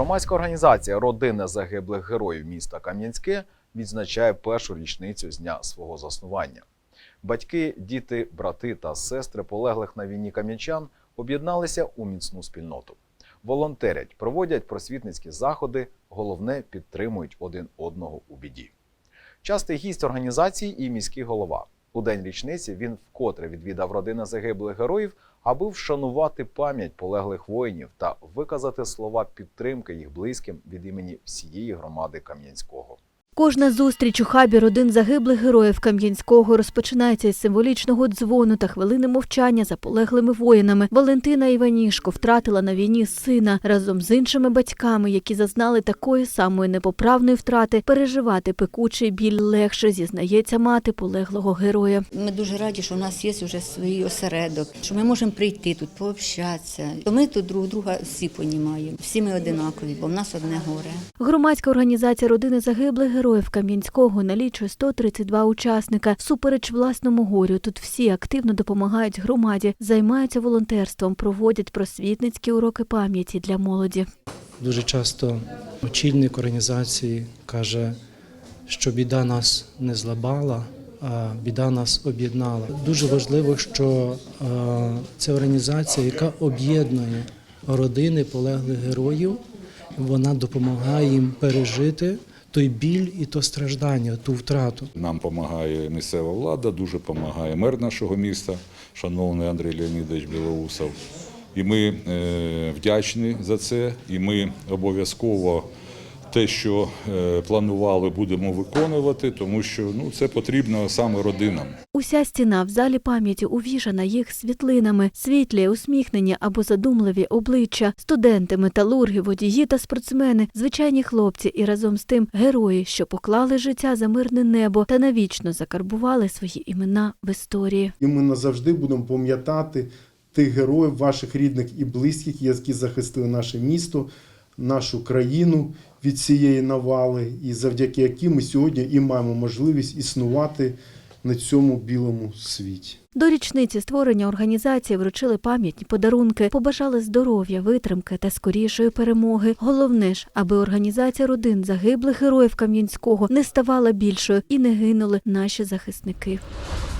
Громадська організація Родина загиблих героїв міста Кам'янське відзначає першу річницю з дня свого заснування. Батьки, діти, брати та сестри полеглих на війні кам'янчан об'єдналися у міцну спільноту. Волонтерять, проводять просвітницькі заходи, головне підтримують один одного у біді. Частий гість організації і міський голова. У день річниці він вкотре відвідав родини загиблих героїв, аби вшанувати пам'ять полеглих воїнів та виказати слова підтримки їх близьким від імені всієї громади Кам'янського. Кожна зустріч у хабі родин загиблих героїв Кам'янського розпочинається із символічного дзвону та хвилини мовчання за полеглими воїнами. Валентина Іванішко втратила на війні сина разом з іншими батьками, які зазнали такої самої непоправної втрати. Переживати пекучий біль легше зізнається мати полеглого героя. Ми дуже раді, що у нас є вже свій осередок, що ми можемо прийти тут, пообщатися. Ми тут друг друга всі понімаємо. Всі ми одинакові, бо в нас одне горе. Громадська організація родини загиблих героїв Кам'янського налічує 132 учасника. Всупереч власному горю тут всі активно допомагають громаді, займаються волонтерством, проводять просвітницькі уроки пам'яті для молоді. Дуже часто очільник організації каже, що біда нас не злабала, а біда нас об'єднала. Дуже важливо, що е, це організація, яка об'єднує родини полеглих героїв, вона допомагає їм пережити той біль і то страждання, ту втрату. Нам допомагає місцева влада, дуже допомагає мер нашого міста, шановний Андрій Леонідович Білоусов. І ми е, вдячні за це. І ми обов'язково те, що е, планували, будемо виконувати, тому що ну, це потрібно саме родинам. Уся стіна в залі пам'яті увішана їх світлинами, світлі, усміхнені або задумливі обличчя, студенти, металурги, водії та спортсмени, звичайні хлопці і разом з тим герої, що поклали життя за мирне небо та навічно закарбували свої імена в історії. І ми назавжди будемо пам'ятати тих героїв, ваших рідних і близьких, які захистили наше місто, нашу країну від цієї навали, і завдяки яким ми сьогодні і маємо можливість існувати на цьому білому світі. До річниці створення організації вручили пам'ятні подарунки, побажали здоров'я, витримки та скорішої перемоги. Головне ж, аби організація родин загиблих героїв Кам'янського не ставала більшою і не гинули наші захисники.